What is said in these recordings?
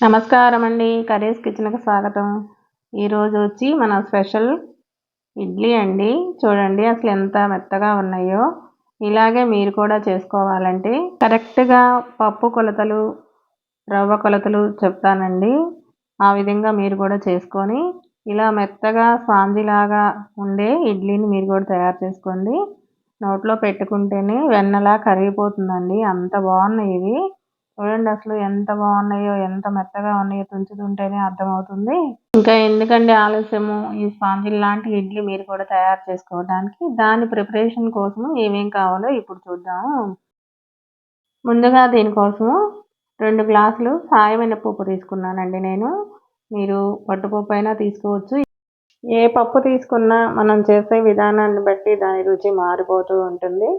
నమస్కారం అండి కర్రీస్ కిచెన్కి స్వాగతం. ఈరోజు వచ్చి మన స్పెషల్ ఇడ్లీ అండి. చూడండి అసలు ఎంత మెత్తగా ఉన్నాయో. ఇలాగే మీరు కూడా చేసుకోవాలంటే కరెక్ట్గా పప్పు కొలతలు రవ్వ కొలతలు చెప్తానండి. ఆ విధంగా మీరు కూడా చేసుకొని ఇలా మెత్తగా స్పాంజిలాగా ఉండే ఇడ్లీని మీరు కూడా తయారు చేసుకోండి. నోట్లో పెట్టుకుంటేనే వెన్నలా కరిగిపోతుందండి. అంత బాగున్నాయి ఇవి. చూడండి అసలు ఎంత బాగున్నాయో ఎంత మెత్తగా ఉన్నాయో తుంచుతుంటేనే అర్థమవుతుంది. ఇంకా ఎందుకండి ఆలస్యము? ఈ స్పాంజిల్ లాంటి ఇడ్లీ మీరు కూడా తయారు చేసుకోవడానికి దాని ప్రిపరేషన్ కోసము ఏమేం కావాలో ఇప్పుడు చూద్దాము. ముందుగా దీనికోసము రెండు గ్లాసులు సాయమైన పప్పు తీసుకున్నానండి నేను. మీరు పట్టుపప్పు అయినా తీసుకోవచ్చు. ఏ పప్పు తీసుకున్నా మనం చేసే విధానాన్ని బట్టి దాని రుచి మారిపోతూ ఉంటుంది.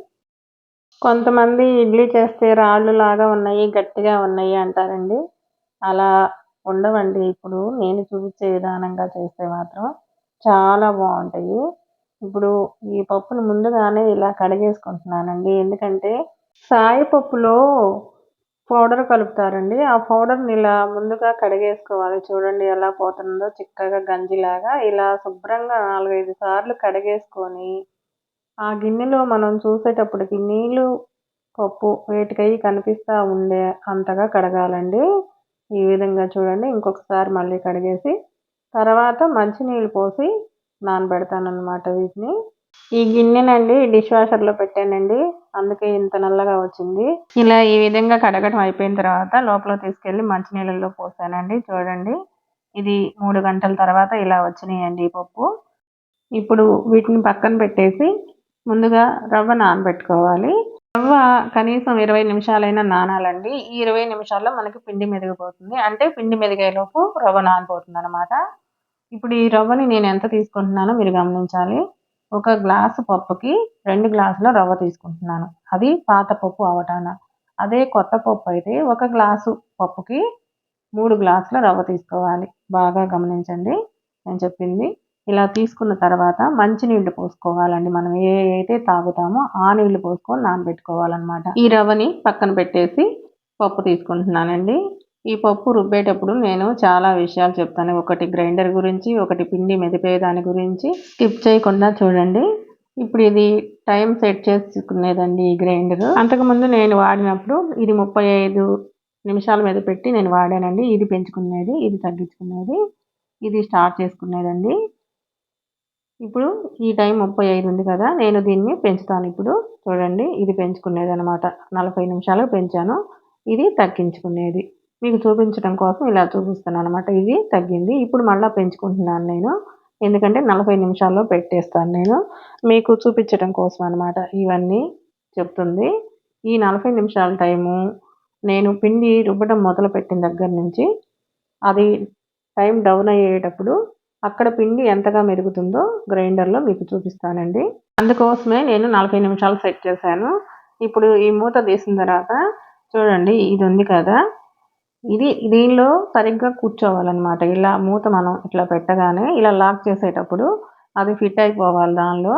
కొంతమంది ఇడ్లీ చేస్తే రాళ్ళు లాగా ఉన్నాయి గట్టిగా ఉన్నాయి అంటారండి. అలా ఉండవండి. ఇప్పుడు నేను చూపించే విధానంగా చేస్తే మాత్రం చాలా బాగుంటాయి. ఇప్పుడు ఈ పప్పును ముందుగానే ఇలా కడిగేసుకుంటున్నానండి. ఎందుకంటే సాయిపప్పులో పౌడర్ కలుపుతారండి. ఆ పౌడర్ని ఇలా ముందుగా కడిగేసుకోవాలి. చూడండి ఎలా పోతుందో. చిక్కగా గంజిలాగా ఇలా శుభ్రంగా నాలుగైదు సార్లు కడిగేసుకొని ఆ గిన్నెలో మనం చూసేటప్పటికి నీళ్ళు పప్పు వేటికయ్యి కనిపిస్తూ ఉండే అంతగా కడగాలండి. ఈ విధంగా చూడండి. ఇంకొకసారి మళ్ళీ కడిగేసి తర్వాత మంచినీళ్ళు పోసి నానబెడతానమాట వీటిని. ఈ గిన్నెనండి డిష్ వాషర్లో పెట్టానండి. అందుకే ఇంత నల్లగా వచ్చింది. ఇలా ఈ విధంగా కడగడం అయిపోయిన తర్వాత లోపల తీసుకెళ్ళి మంచినీళ్ళలో పోసానండి. చూడండి. ఇది మూడు గంటల తర్వాత ఇలా వచ్చినాయండి ఈ పప్పు. ఇప్పుడు వీటిని పక్కన పెట్టేసి ముందుగా రవ్వ నానబెట్టుకోవాలి. రవ్వ కనీసం ఇరవై నిమిషాలైనా నానాలండి. ఈ ఇరవై నిమిషాల్లో మనకి పిండి మెదిగిపోతుంది. అంటే పిండి మెదిగేలోపు రవ్వ నానిపోతుంది అనమాట ఇప్పుడు ఈ రవ్వని నేను ఎంత తీసుకుంటున్నానో మీరు గమనించాలి. ఒక గ్లాసు పప్పుకి రెండు గ్లాసుల రవ్వ తీసుకుంటున్నాను. అది పాత పప్పు అవటాన. అదే కొత్త పప్పు అయితే ఒక గ్లాసు పప్పుకి మూడు గ్లాసుల రవ్వ తీసుకోవాలి. బాగా గమనించండి. నేను చెప్పింది ఇలా తీసుకున్న తర్వాత మంచినీళ్ళు పోసుకోవాలండి. మనం ఏ అయితే తాగుతామో ఆ నీళ్ళు పోసుకొని నానబెట్టుకోవాలన్నమాట. ఈ రవ్వని పక్కన పెట్టేసి పప్పు తీసుకుంటున్నానండి. ఈ పప్పు రుబ్బేటప్పుడు నేను చాలా విషయాలు చెప్తాను. ఒకటి గ్రైండర్ గురించి ఒకటి పిండి మెదిపే దాని గురించి స్కిప్ చేయకుండా చూడండి. ఇప్పుడు ఇది టైం సెట్ చేసుకునేదండి ఈ గ్రైండర్. అంతకుముందు నేను వాడినప్పుడు ఇది ముప్పై ఐదు నిమిషాల మీద పెట్టి నేను వాడానండి. ఇది పెంచుకునేది ఇది తగ్గించుకునేది ఇది స్టార్ట్ చేసుకునేదండి. ఇప్పుడు ఈ టైం ముప్పై ఐదు ఉంది కదా నేను దీన్ని పెంచుతాను ఇప్పుడు. చూడండి ఇది పెంచుకునేది అనమాట నలభై నిమిషాలకు పెంచాను. ఇది తగ్గించుకునేది. మీకు చూపించడం కోసం ఇలా చూపిస్తాను అనమాట ఇది తగ్గింది. ఇప్పుడు మళ్ళీ పెంచుకుంటున్నాను నేను. ఎందుకంటే నలభై నిమిషాల్లో పెట్టేస్తాను నేను. మీకు చూపించడం కోసం అనమాట ఇవన్నీ చెప్తుంది. ఈ నలభై నిమిషాల టైము నేను పిండి రుబ్బడం మొదలు పెట్టిన దగ్గర నుంచి అది టైం డౌన్ అయ్యేటప్పుడు అక్కడ పిండి ఎంతగా మెరుగుతుందో గ్రైండర్లో మీకు చూపిస్తానండి. అందుకోసమే నేను నలభై నిమిషాలు సెట్ చేశాను. ఇప్పుడు ఈ మూత తీసిన తర్వాత చూడండి ఇది ఉంది కదా. ఇది దీనిలో సరిగ్గా కూర్చోవాలన్నమాట. ఇలా మూత మనం ఇట్లా పెట్టగానే ఇలా లాక్ చేసేటప్పుడు అది ఫిట్ అయిపోవాలి దానిలో.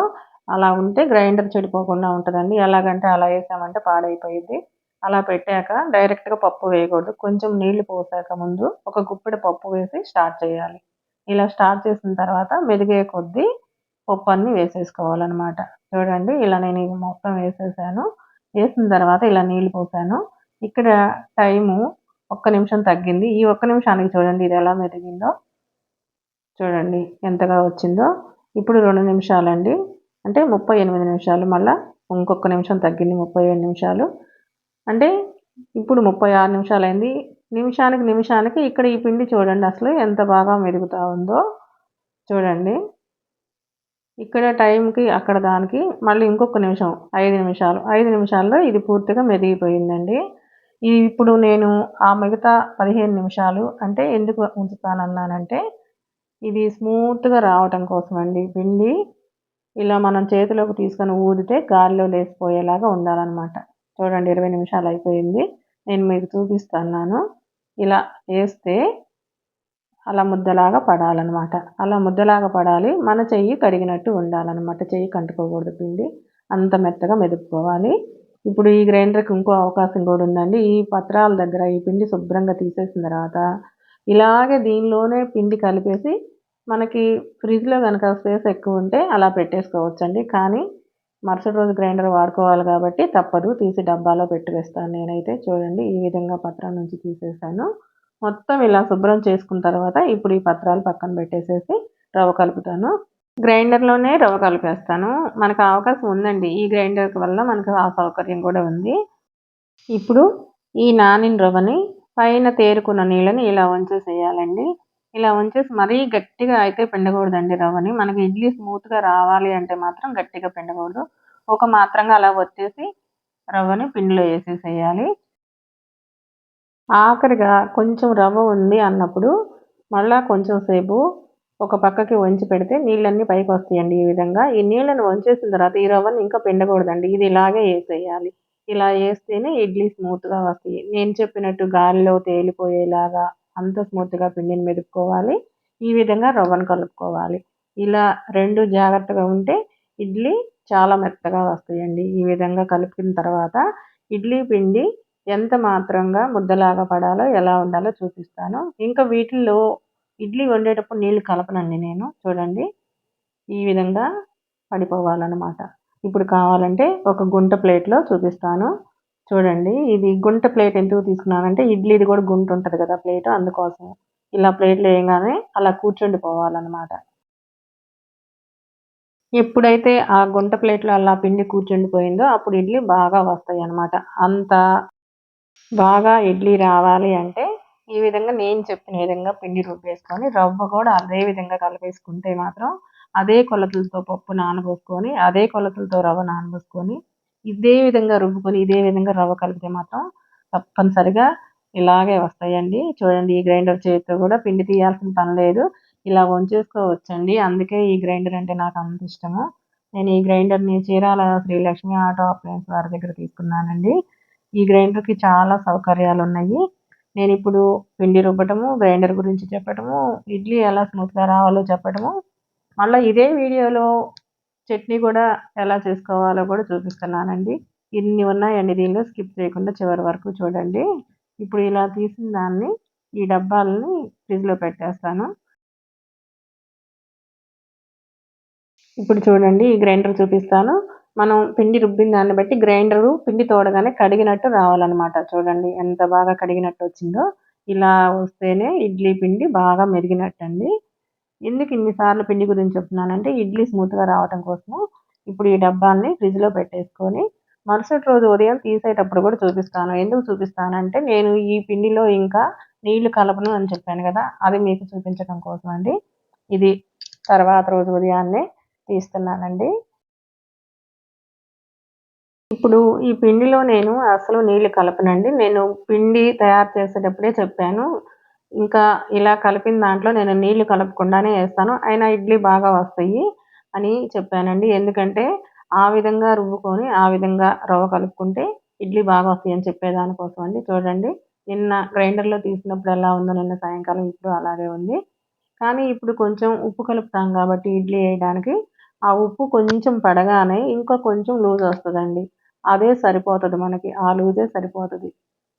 అలా ఉంటే గ్రైండర్ చెడిపోకుండా ఉంటుందండి. ఎలాగంటే అలా వేసామంటే పాడైపోయింది అలా పెట్టాక డైరెక్ట్గా పప్పు వేయకూడదు. కొంచెం నీళ్ళు పోసాక ముందు ఒక గుప్పెడు పప్పు వేసి స్టార్ట్ చేయాలి. ఇలా స్టార్ట్ చేసిన తర్వాత మెదిగే కొద్దీ పప్పు అన్నీ వేసేసుకోవాలన్నమాట. చూడండి ఇలా నేను ఇది మొత్తం వేసేసాను. వేసిన తర్వాత ఇలా నీళ్ళు పోసాను. ఇక్కడ టైము ఒక్క నిమిషం తగ్గింది. ఈ ఒక్క నిమిషానికి చూడండి ఇది ఎలా మెదిగిందో చూడండి ఎంతగా వచ్చిందో. ఇప్పుడు రెండు నిమిషాలండి. అంటే ముప్పై ఎనిమిది నిమిషాలు. మళ్ళీ ఇంకొక నిమిషం తగ్గింది ముప్పై ఏడు నిమిషాలు. అంటే ఇప్పుడు ముప్పై ఆరు నిమిషాలు అయింది నిమిషానికి నిమిషానికి ఇక్కడ ఈ పిండి చూడండి అసలు ఎంత బాగా మెరుగుతూ ఉందో. చూడండి. ఇక్కడ టైంకి అక్కడ దానికి మళ్ళీ ఇంకొక నిమిషం ఐదు నిమిషాలు. ఐదు నిమిషాల్లో ఇది పూర్తిగా మెదిగిపోయిందండి. ఇప్పుడు నేను ఆ మిగతా పదిహేను నిమిషాలు అంటే ఎందుకు ఉంచుతానన్నానంటే ఇది స్మూత్గా రావటం కోసం అండి పిండి ఇలా మనం చేతిలోకి తీసుకొని ఊదితే గాలిలో లేసిపోయేలాగా ఉండాలన్నమాట. చూడండి ఇరవై నిమిషాలు అయిపోయింది. నేను మీకు చూపిస్తున్నాను. ఇలా వేస్తే అలా ముద్దలాగా పడాలన్నమాట. అలా ముద్దలాగా పడాలి. మన చెయ్యి కడిగినట్టు ఉండాలన్నమాట. చెయ్యి కంటుకోకూడదు పిండి. అంత మెత్తగా మెదుపుకోవాలి. ఇప్పుడు ఈ గ్రైండర్కి ఇంకో అవకాశం కూడా ఉందండి. ఈ పత్రాల దగ్గర ఈ పిండి శుభ్రంగా తీసేసిన తర్వాత ఇలాగే దీనిలోనే పిండి కలిపేసి మనకి ఫ్రిడ్జ్లో కనుక స్పేస్ ఎక్కువ ఉంటే అలా పెట్టేసుకోవచ్చండి. కానీ మరుసటి రోజు గ్రైండర్ వాడుకోవాలి కాబట్టి తప్పదు. తీసి డబ్బాలో పెట్టి వేస్తాను నేనైతే. చూడండి ఈ విధంగా పత్రం నుంచి తీసేసాను. మొత్తం ఇలా శుభ్రం చేసుకున్న తర్వాత ఇప్పుడు ఈ పత్రాలు పక్కన పెట్టేసేసి రవ్వ కలుపుతాను. గ్రైండర్లోనే రవ్వ కలిపేస్తాను. మనకు అవకాశం ఉందండి. ఈ గ్రైండర్ వల్ల మనకు ఆ సౌకర్యం కూడా ఉంది. ఇప్పుడు ఈ నానిన రవ్వని పైన తేరుకున్న నీళ్ళని ఇలా వంచేసేయాలండి ఇలా వంచేసి మరీ గట్టిగా అయితే పిండకూడదండి రవ్వని. మనకి ఇడ్లీ స్మూత్గా రావాలి అంటే మాత్రం గట్టిగా పిండకూడదు. ఒక మాత్రంగా అలా వచ్చేసి రవ్వని పిండిలో వేసేసేయాలి. ఆఖరిగా కొంచెం రవ్వ ఉంది అన్నప్పుడు మళ్ళా కొంచెం సేపు ఒక పక్కకి వంచి పెడితే నీళ్ళన్నీ పైకి వస్తాయండి ఈ విధంగా. ఈ నీళ్ళని వంచేసిన తర్వాత ఈ రవ్వని ఇంకా పిండకూడదండి. ఇది ఇలాగే వేసేయాలి. ఇలా వేస్తేనే ఇడ్లీ స్మూత్గా వస్తాయి. నేను చెప్పినట్టు గాలిలో తేలిపోయేలాగా అంత స్మూత్గా పిండిని మెదుపుకోవాలి. ఈ విధంగా రవ్వను కలుపుకోవాలి. ఇలా రెండు జాగ్రత్తగా ఉంటే ఇడ్లీ చాలా మెత్తగా వస్తాయండి. ఈ విధంగా కలిపిన తర్వాత ఇడ్లీ పిండి ఎంత మాత్రంగా ముద్దలాగా పడాలో ఎలా ఉండాలో చూపిస్తాను. ఇంకా వీటిల్లో ఇడ్లీ వండేటప్పుడు నీళ్ళు కలపనండి నేను. చూడండి. ఈ విధంగా పడిపోవాలన్నమాట. ఇప్పుడు కావాలంటే ఒక గుంట ప్లేట్లో చూపిస్తాను. చూడండి ఇది గుంట ప్లేట్ ఎందుకు తీసుకున్నానంటే ఇడ్లీది కూడా గుంట ఉంటుంది కదా ప్లేట్ అందుకోసం. ఇలా ప్లేట్లో వేయగానే అలా కూర్చుండిపోవాలన్నమాట. ఎప్పుడైతే ఆ గుంట ప్లేట్లో అలా పిండి కూర్చుండిపోయిందో అప్పుడు ఇడ్లీ బాగా వస్తాయి అన్నమాట అంత బాగా ఇడ్లీ రావాలి అంటే ఈ విధంగా నేను చెప్పిన విధంగా పిండి రుబ్బేసుకొని రవ్వ కూడా అదే విధంగా కలిపేసుకుంటే మాత్రం అదే కొలతలతో పప్పు నానబోసుకొని అదే కొలతలతో రవ్వ నానబోసుకొని ఇదే విధంగా రుబ్బుకొని ఇదే విధంగా రవ్వ కలిపితే మాత్రం తప్పనిసరిగా ఇలాగే వస్తాయండి. చూడండి ఈ గ్రైండర్ చేతితో కూడా పిండి తీయాల్సిన పని లేదు. ఇలా వంచేసుకోవచ్చండి. అందుకే ఈ గ్రైండర్ అంటే నాకు అంత ఇష్టము. నేను ఈ గ్రైండర్ని చీరాల శ్రీలక్ష్మి ఆటో అప్లయన్స్ వారి దగ్గర తీసుకున్నానండి. ఈ గ్రైండర్కి చాలా సౌకర్యాలు ఉన్నాయి. నేను ఇప్పుడు పిండి రుబ్బటము గ్రైండర్ గురించి చెప్పటము ఇడ్లీ ఎలా స్మూత్గా రావాలో చెప్పటము మళ్ళీ ఇదే వీడియోలో చట్నీ కూడా ఎలా చేసుకోవాలో కూడా చూపిస్తున్నానండి. ఇన్ని ఉన్నాయండి దీనిలో? స్కిప్ చేయకుండా చివరి వరకు చూడండి. ఇప్పుడు ఇలా తీసిన దాన్ని ఈ డబ్బాలని ఫ్రిడ్జ్లో పెట్టేస్తాను. ఇప్పుడు చూడండి ఈ గ్రైండర్ చూపిస్తాను. మనం పిండి రుబ్బిన దాన్ని బట్టి గ్రైండరు పిండి తోడగానే కడిగినట్టు రావాలన్నమాట. చూడండి ఎంత బాగా కడిగినట్టు వచ్చిందో. ఇలా వస్తేనే ఇడ్లీ పిండి బాగా మెరిగినట్టు అండి ఎందుకు ఇన్నిసార్లు పిండి గురించి చెప్తున్నానంటే ఇడ్లీ స్మూత్గా రావటం కోసము. ఇప్పుడు ఈ డబ్బాల్ని ఫ్రిడ్జ్లో పెట్టేసుకొని మరుసటి రోజు ఉదయం తీసేటప్పుడు కూడా చూపిస్తాను. ఎందుకు చూపిస్తానంటే నేను ఈ పిండిలో ఇంకా నీళ్ళు కలపను అని చెప్పాను కదా అది మీకు చూపించడం కోసం అండి. ఇది తర్వాత రోజు ఉదయాన్నే తీస్తున్నానండి. ఇప్పుడు ఈ పిండిలో నేను అసలు నీళ్ళు కలపనండి. నేను పిండి తయారు చేసేటప్పుడే చెప్పాను. ఇంకా ఇలా కలిపిన దాంట్లో నేను నీళ్ళు కలపకుండానే వేస్తాను. అయినా ఇడ్లీ బాగా వస్తాయి అని చెప్పానండి. ఎందుకంటే ఆ విధంగా రుబ్బుకొని ఆ విధంగా రవ్వ కలుపుకుంటే ఇడ్లీ బాగా వస్తాయి అని చెప్పేదానికోసం అండి. చూడండి నిన్న గ్రైండర్లో తీసినప్పుడు ఎలా ఉందో నిన్న సాయంకాలం ఇప్పుడు అలాగే ఉంది. కానీ ఇప్పుడు కొంచెం ఉప్పు కలుపుతాం కాబట్టి ఇడ్లీ వేయడానికి ఆ ఉప్పు కొంచెం పడగానే ఇంకా కొంచెం లూజ్ వస్తుందండి. అదే సరిపోతుంది మనకి ఆ లూజే సరిపోతుంది.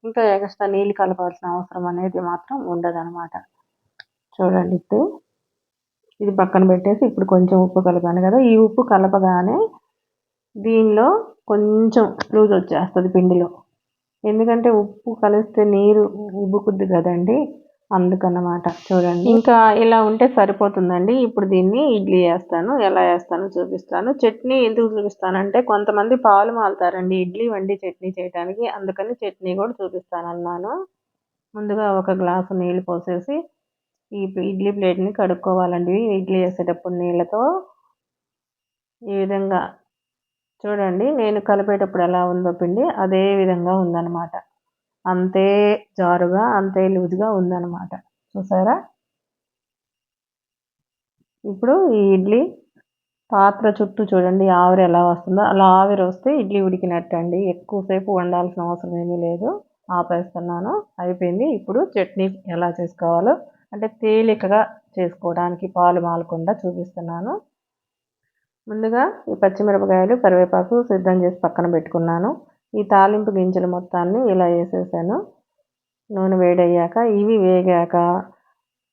ఇంకా ఎక్స్ట్రా నీళ్ళు కలపాల్సిన అవసరం అనేది మాత్రం ఉండదనమాట చూడండి ఇప్పుడు ఇది పక్కన పెట్టేసి ఇప్పుడు కొంచెం ఉప్పు కలిపాను కదా ఈ ఉప్పు కలపగానే దీనిలో కొంచెం లూజ్ వచ్చేస్తుంది పిండిలో. ఎందుకంటే ఉప్పు కలిస్తే నీరు ఉబ్బుకుద్ది కదండి. అందుకన్నమాట. చూడండి. ఇంకా ఇలా ఉంటే సరిపోతుందండి. ఇప్పుడు దీన్ని ఇడ్లీ వేస్తాను. ఎలా వేస్తానో చూపిస్తాను. చట్నీ ఎందుకు చూపిస్తానంటే కొంతమంది పాలు మాలుతారండి. ఇడ్లీ వండి చట్నీ చేయడానికి అందుకని చట్నీ కూడా చూపిస్తానన్నాను. ముందుగా ఒక గ్లాసు నీళ్ళు పోసేసి ఈ ఇడ్లీ ప్లేట్ని కడుక్కోవాలండి. ఇడ్లీ వేసేటప్పుడు నీళ్ళతో ఈ విధంగా చూడండి. నేను కలిపేటప్పుడు ఎలా ఉందో పిండి అదే విధంగా ఉందన్నమాట. అంతే జారుగా అంతే లూజ్గా ఉందన్నమాట. చూసారా? ఇప్పుడు ఈ ఇడ్లీ పాత్ర చుట్టూ చూడండి ఆవిరి ఎలా వస్తుందో. అలా ఆవిరి వస్తే ఇడ్లీ ఉడికినట్టు అండి ఎక్కువసేపు వండాల్సిన అవసరం ఏమీ లేదు. ఆపేస్తున్నాను. అయిపోయింది. ఇప్పుడు చట్నీ ఎలా చేసుకోవాలో అంటే తేలికగా చేసుకోవడానికి పాలు మాలకుండా చూపిస్తున్నాను. ముందుగా ఈ పచ్చిమిరపకాయలు కరివేపాకు సిద్ధం చేసి పక్కన పెట్టుకున్నాను. ఈ తాలింపు గింజలు మొత్తాన్ని ఇలా వేసేసాను. నూనె వేడయ్యాక ఇవి వేగాక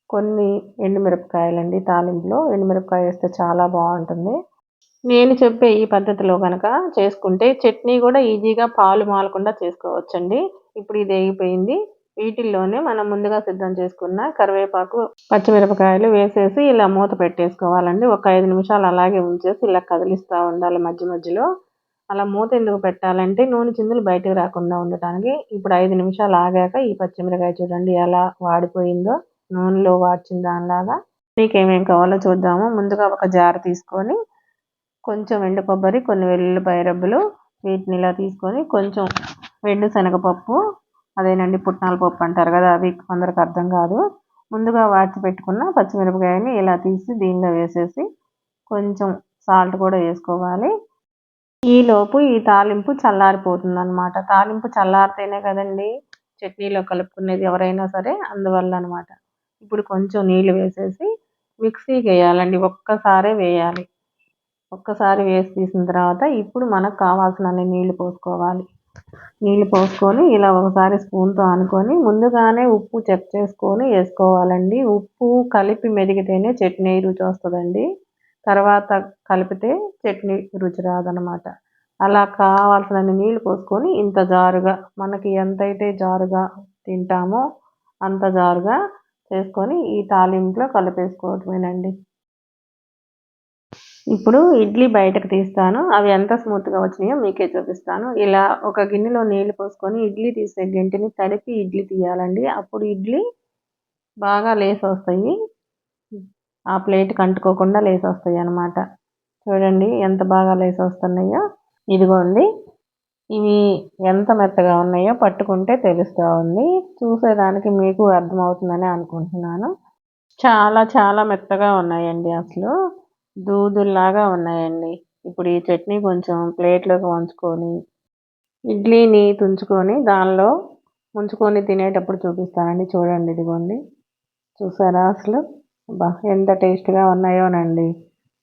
కొన్ని ఎండుమిరపకాయలండి. తాలింపులో ఎండుమిరపకాయ వేస్తే చాలా బాగుంటుంది. నేను చెప్పే ఈ పద్ధతిలో కనుక చేసుకుంటే చట్నీ కూడా ఈజీగా పాలు మాలకుండా చేసుకోవచ్చండి. ఇప్పుడు ఇది వేగిపోయింది వీటిల్లోనే మనం ముందుగా సిద్ధం చేసుకున్న కరివేపాకు పచ్చిమిరపకాయలు వేసేసి ఇలా మూత పెట్టేసుకోవాలండి. ఒక ఐదు నిమిషాలు అలాగే ఉంచేసి ఇలా కదిలిస్తూ ఉండాలి మధ్య మధ్యలో. అలా మూత ఎందుకు పెట్టాలంటే నూనె చిందులు బయటకు రాకుండా ఉండటానికి ఇప్పుడు ఐదు నిమిషాలు ఆగాక ఈ పచ్చిమిరకాయ చూడండి ఎలా వాడిపోయిందో నూనెలో వాడ్చిన దానిలాగా. మీకు ఏమేమి కావాలో చూద్దాము. ముందుగా ఒక జార్ తీసుకొని కొంచెం ఎండు కొబ్బరి కొన్ని వెల్లుల్లిపాయ రబ్బులు వీటిని ఇలా తీసుకొని కొంచెం వెండు శనగపప్పు అదేనండి పుట్నాల పప్పు అంటారు కదా అది కొందరికి అర్థం కాదు. ముందుగా వాచి పెట్టుకున్న పచ్చిమిరపకాయని ఇలా తీసి దీనిలో వేసేసి కొంచెం సాల్ట్ కూడా వేసుకోవాలి. ఈలోపు ఈ తాలింపు చల్లారిపోతుంది అనమాట తాలింపు చల్లారితేనే కదండి చట్నీలో కలుపుకునేది ఎవరైనా సరే అందువల్ల అనమాట ఇప్పుడు కొంచెం నీళ్ళు వేసేసి మిక్సీకి వేయాలండి ఒక్కసారే వేయాలి. ఒక్కసారి వేసి తీసిన తర్వాత ఇప్పుడు మనకు కావాల్సినన్ని నీళ్ళు పోసుకోవాలి. నీళ్ళు పోసుకొని ఇలా ఒకసారి స్పూన్తో అనుకొని ముందుగానే ఉప్పు చెక్ చేసుకొని వేసుకోవాలండి. ఉప్పు కలిపి మెదిగితేనే చట్నీ రుచి వస్తుందండి. తర్వాత కలిపితే చట్నీ రుచి రాదనమాట అలా కావాల్సినన్ని నీళ్ళు పోసుకొని ఇంత జారుగా మనకి ఎంతైతే జారుగా తింటామో అంత జారుగా చేసుకొని ఈ తాలింపులో కలిపేసుకోవటమేనండి. ఇప్పుడు ఇడ్లీ బయటకు తీస్తాను. అవి ఎంత స్మూత్గా వచ్చినాయో మీకే చూపిస్తాను. ఇలా ఒక గిన్నెలో నీళ్ళు పోసుకొని ఇడ్లీ తీసే గంటిని తడిపి ఇడ్లీ తీయాలండి. అప్పుడు ఇడ్లీ బాగా లేసి వస్తాయి ఆ ప్లేట్ కంటుకోకుండా లేసి వస్తాయి అన్నమాట. చూడండి ఎంత బాగా లేసి వస్తున్నాయో ఇదిగోండి. ఇవి ఎంత మెత్తగా ఉన్నాయో పట్టుకుంటే తెలుస్తూ ఉంది. చూసేదానికి మీకు అర్థమవుతుందని అనుకుంటున్నాను. చాలా చాలా మెత్తగా ఉన్నాయండి అసలు. దూదుల్లాగా ఉన్నాయండి. ఇప్పుడు ఈ చట్నీ కొంచెం ప్లేట్లోకి వంచుకొని ఇడ్లీని తుంచుకొని దానిలో ముంచుకొని తినేటప్పుడు చూపిస్తానండి. చూడండి ఇదిగోండి. చూసారా అసలు? అబ్బా ఎంత టేస్ట్గా ఉన్నాయోనండి.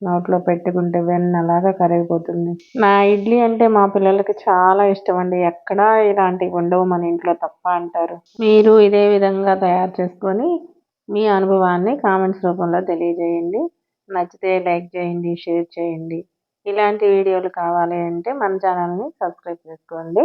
నోట్లో పెట్టుకుంటే వెన్నలాగా కరిగిపోతుంది. నా ఇడ్లీ అంటే మా పిల్లలకి చాలా ఇష్టం అండి ఎక్కడా ఇలాంటివి ఉండవు మన ఇంట్లో తప్ప అంటారు. మీరు ఇదే విధంగా తయారు చేసుకొని మీ అనుభవాన్ని కామెంట్స్ రూపంలో తెలియజేయండి. నచ్చితే లైక్ చేయండి షేర్ చేయండి. ఇలాంటి వీడియోలు కావాలి అంటే మన ఛానల్ని సబ్స్క్రైబ్ చేసుకోండి.